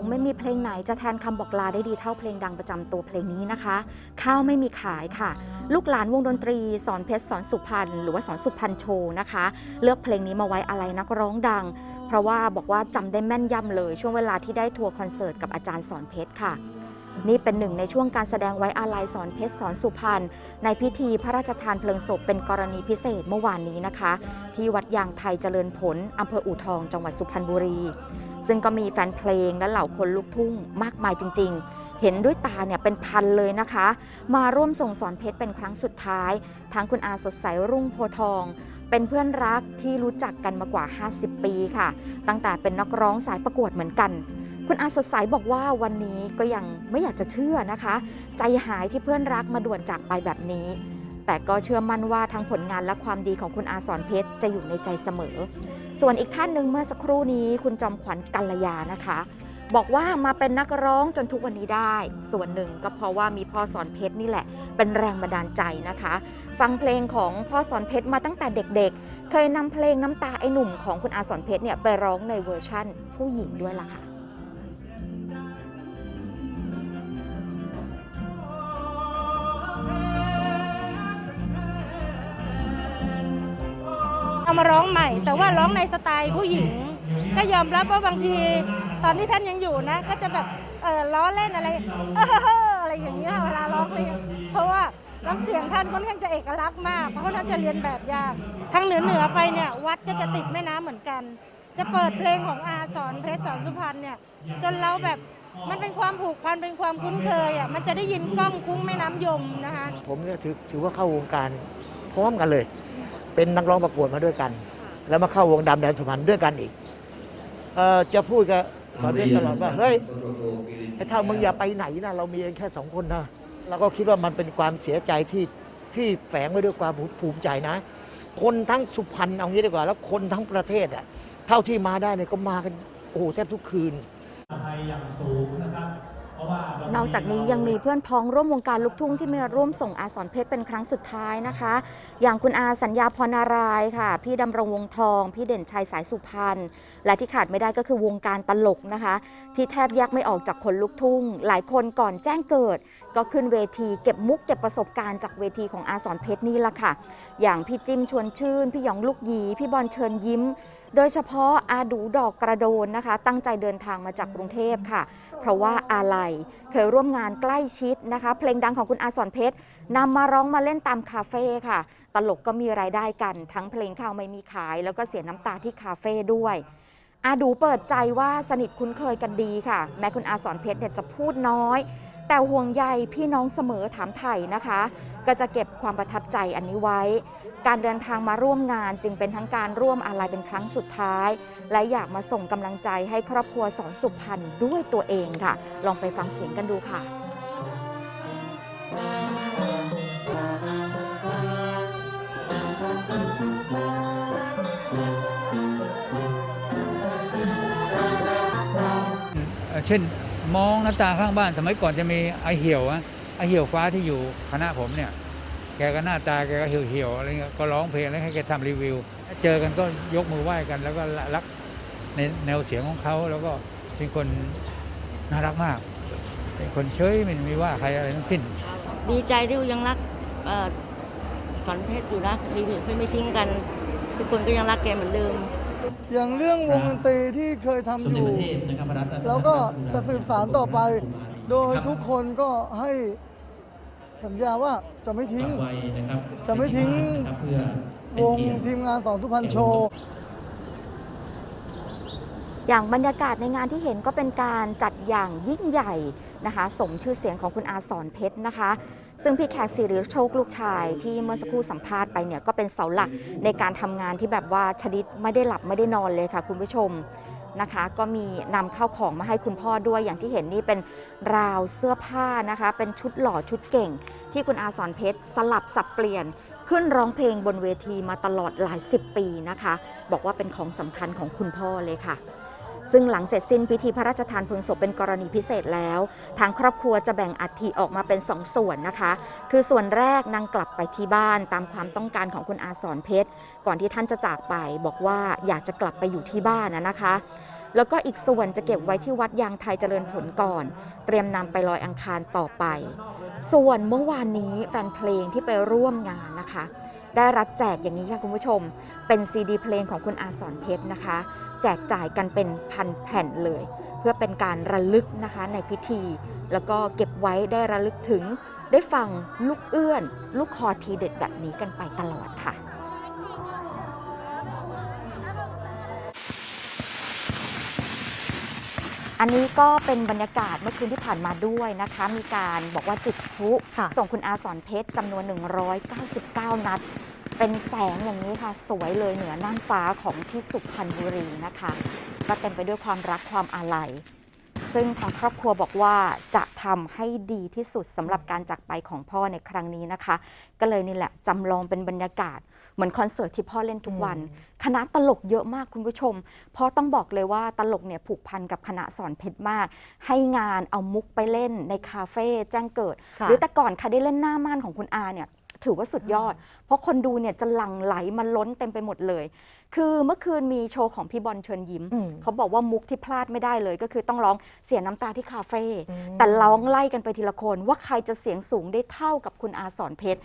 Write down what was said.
คงไม่มีเพลงไหนจะแทนคำบอกลาได้ดีเท่าเพลงดังประจำตัวเพลงนี้นะคะ ข้าวไม่มีขายค่ะ ลูกหลานวงดนตรี สอนเพชรสอนสุพรรณหรือว่าสอนสุพรรณโชว์นะคะ เลือกเพลงนี้มาไว้อะไรนักร้องดัง เพราะว่าบอกว่าจำได้แม่นยำเลย ช่วงเวลาที่ได้ทัวร์คอนเสิร์ตกับอาจารย์สอนเพชรค่ะนี่เป็นหนึ่งในช่วงการแสดงไว้อาลัยสอนเพชรสอนสุพรรณในพิธีพระราชทานเพลิงศพเป็นกรณีพิเศษเมื่อวานนี้นะคะ ที่วัดยางไทยเจริญผลอำเภออู่ทองจังหวัดสุพรรณบุรี ซึ่งก็มีแฟนเพลงและเหล่าคนลูกทุ่งมากมายจริง ๆ เห็นด้วยตาเนี่ยเป็นพันเลยนะคะ มาร่วมส่งสอนเพชรเป็นครั้งสุดท้าย ทั้งคุณอาสดใสรุ่งโพทอง เป็นเพื่อนรักที่รู้จักกันมากว่า 50 ปีค่ะ ตั้งแต่เป็นนักร้องสายประกวดเหมือนกันคุณอาสดใสบอกว่าวันนี้ก็ยังไม่อยากจะเชื่อนะคะ ใจหายที่เพื่อนรักมาด่วนจากไปแบบนี้ แต่ก็เชื่อมั่นว่าทั้งผลงานและความดีของคุณอาสอนเพชรจะอยู่ในใจเสมอ ส่วนอีกท่านหนึ่งเมื่อสักครู่นี้คุณจอมขวัญกัลยานะคะ บอกว่ามาเป็นนักร้องจนทุกวันนี้ได้ ส่วนหนึ่งก็เพราะว่ามีพ่อสอนเพชรนี่แหละ เป็นแรงบันดาลใจนะคะ ฟังเพลงของพ่อสอนเพชรมาตั้งแต่เด็กๆ เคยนำเพลงน้ำตาไอ้หนุ่มของคุณอาสอนเพชรเนี่ยไปร้องในเวอร์ชั่นผู้หญิงด้วยล่ะค่ะ เอามาร้องใหม่ แต่ว่าร้องในสไตล์ผู้หญิง ก็ยอมรับว่าบางทีตอนที่ท่านยังอยู่นะ ก็จะแบบเออล้อเล่นอะไรเอออะไรอย่างเงี้ยเวลาร้องเพลงเพราะว่าน้ำเสียงท่านค่อนข้างจะเอกลักษณ์มาก เพราะท่านจะเรียนแบบยากทางเหนือเหนือไปเนี่ยวัดก็จะติดแม่น้ำเหมือนกัน จะเปิดเพลงของอาสอนเพชรสอนสุพรรณเนี่ยจนเราแบบมันเป็นความผูกพันเป็นความคุ้นเคยอะมันจะได้ยินกล้องคุ้งแม่น้ำยมนะคะผมเนี่ยถือถือว่าเข้าวงการพร้อมกันเลย เป็นนักร้องประกวดมาด้วยกัน แล้วมาเข้าวงดำแดนสุพรรณด้วยกันอีกเอ่อจะพูดกับสอนเพชรตลอดว่าเฮ้ยไอ้เท่ามึงอย่าไปไหนนะเรามีกันแค่สองคนนะเราก็คิดว่ามันเป็นความเสียใจที่ที่แฝงไว้ด้วยความภูมิใจนะ คนทั้งสุพรรณเอางี้ดีกว่า แล้วคนทั้งประเทศอะเท่าที่มาได้เนี่ยก็มากันโอ้โหแทบทุกคืน นอกจากนี้ยังมีเพื่อนพ้องร่วมวงการลูกทุ่งที่มาร่วมส่งอาสอนเพชรเป็นครั้งสุดท้ายนะคะ อย่างคุณอาสัญญาพรนารายค่ะ พี่ดำรงวงทอง พี่เด่นชัยสายสุพรรณและที่ขาดไม่ได้ก็คือวงการตลกนะคะ ที่แทบแยกไม่ออกจากคนลูกทุ่ง หลายคนก่อนแจ้งเกิด ก็ขึ้นเวทีเก็บมุกเก็บประสบการณ์จากเวทีของอาสอนเพชรนี่ละค่ะ อย่างพี่จิมชวนชื่น พี่หยองลูกหยีพี่บอลเชิญยิ้ม โดยเฉพาะอาดูดอกกระโดนนะคะ ตั้งใจเดินทางมาจากกรุงเทพค่ะ เพราะว่าอาลัยเคยร่วมงานใกล้ชิดนะคะ เพลงดังของคุณอาสอนเพชรนำมาร้องมาเล่นตามคาเฟ่ค่ะ ตลกก็มีรายได้กัน ทั้งเพลงข่าวไม่มีขาย แล้วก็เสียน้ำตาที่คาเฟ่ด้วยอาดูเปิดใจว่าสนิทคุ้นเคยกันดีค่ะ แม้คุณอาสอนเพชรเนี่ยจะพูดน้อย แต่ห่วงใยพี่น้องเสมอถามไถ่นะคะ ก็จะเก็บความประทับใจอันนี้ไว้ การเดินทางมาร่วมงานจึงเป็นทั้งการร่วมอาลัยเป็นครั้งสุดท้าย และอยากมาส่งกำลังใจให้ครอบครัวสอนสุพรรณด้วยตัวเองค่ะ ลองไปฟังเสียงกันดูค่ะเช่นมองหน้าตาข้างบ้านสมัยก่อนจะมีไอเหี่ยวอะไอเหี่ยวฟ้าที่อยู่คณะผมเนี่ย แกก็หน้าตาแกก็เหี่ยวเหี่ยวๆอะไรเงี้ยก็ร้องเพลงแล้วให้แกทำรีวิว เจอกันก็ยกมือไหว้กัน แล้วก็รักในแนวเสียงของเขาแล้วก็เป็นคนน่ารักมากเป็นคนเฉยไม่มีว่าใครอะไรทั้งสิ้น ดีใจที่ยังรักเอ่อสอนเพชรอยู่นะดีเพื่อนไม่ทิ้งกัน ทุกคนก็ยังรักแกเหมือนเดิมอย่างเรื่องวงดนตรีที่เคยทำอยู่ แล้วก็จะสืบสารต่อไป โดยทุกคนก็ให้ สัญญาว่าจะไม่ทิ้ง จะไม่ทิ้งวงทีมงานสอนสุพรรณโชว์อย่างบรรยากาศในงานที่เห็นก็เป็นการจัดอย่างยิ่งใหญ่นะคะ สมชื่อเสียงของคุณอาสอนเพชรนะคะ ซึ่งพี่แขกสิริโชคลูกชายที่เมื่อสักครู่สัมภาษณ์ไปเนี่ยก็เป็นเสาหลักในการทำงานที่แบบว่าชนิดไม่ได้หลับไม่ได้นอนเลยค่ะ คุณผู้ชม นะคะ ก็มีนำเข้าของมาให้คุณพ่อด้วยอย่างที่เห็นนี่เป็นราวเสื้อผ้านะคะ เป็นชุดหล่อชุดเก่ง ที่คุณอาสอนเพชรสลับสับเปลี่ยนขึ้นร้องเพลงบนเวทีมาตลอดหลายสิบปีนะคะ บอกว่าเป็นของสำคัญของคุณพ่อเลยค่ะซึ่งหลังเสร็จสิ้นพิธีพระราชทานเพลิงศพเป็นกรณีพิเศษแล้ว ทางครอบครัวจะแบ่งอัฐิออกมาเป็นสองส่วนนะคะ คือส่วนแรกนางกลับไปที่บ้านตามความต้องการของคุณอาสอนเพชร ก่อนที่ท่านจะจากไปบอกว่าอยากจะกลับไปอยู่ที่บ้านนะนะคะ แล้วก็อีกส่วนจะเก็บไว้ที่วัดยางไทยเจริญผลก่อน เตรียมนำไปลอยอังคารต่อไป ส่วนเมื่อวานนี้แฟนเพลงที่ไปร่วมงานนะคะ ได้รับแจกอย่างนี้ค่ะคุณผู้ชม เป็นซีดีเพลงของคุณอาสอนเพชรนะคะ แจกจ่ายกันเป็นพันแผ่นเลย เพื่อเป็นการระลึกนะคะในพิธี แล้วก็เก็บไว้ได้ระลึกถึงได้ฟังลูกเอื้อน ลูกคอทีเด็ดแบบนี้กันไปตลอดค่ะ อันนี้ก็เป็นบรรยากาศเมื่อคืนที่ผ่านมาด้วยนะคะ มีการบอกว่าจุดพลุค่ะส่งคุณอาสอนเพชรจำนวน 199 นัด เป็นแสงอย่างนี้ค่ะ สวยเลยเหนือน่านฟ้าของที่สุพรรณบุรีนะคะก็เต็มไปด้วยความรักความอาลัย ซึ่งทางครอบครัวบอกว่าจะทำให้ดีที่สุดสำหรับการจากไปของพ่อในครั้งนี้นะคะ ก็เลยนี่แหละจำลองเป็นบรรยากาศ เหมือนคอนเสิร์ตที่พ่อเล่นทุกวัน คณะตลกเยอะมากคุณผู้ชม เพราะต้องบอกเลยว่าตลกเนี่ยผูกพันกับคณะสอนเพชรมาก ให้งานเอามุกไปเล่นในคาเฟ่แจ้งเกิดค่ะหรือแต่ก่อนใครได้เล่นหน้าม่านของคุณอาเนี่ยถือว่าสุดยอด เพราะคนดูเนี่ยจะหลั่งไหลมาล้นเต็มไปหมดเลย คือเมื่อคืนมีโชว์ของพี่บอลเชิญยิ้มอืมเขาบอกว่ามุกที่พลาดไม่ได้เลย ก็คือต้องร้องเสียน้ำตาที่คาเฟ่อืมแต่ร้องไล่กันไปทีละคนว่าใครจะเสียงสูงได้เท่ากับคุณอาสอนเพชร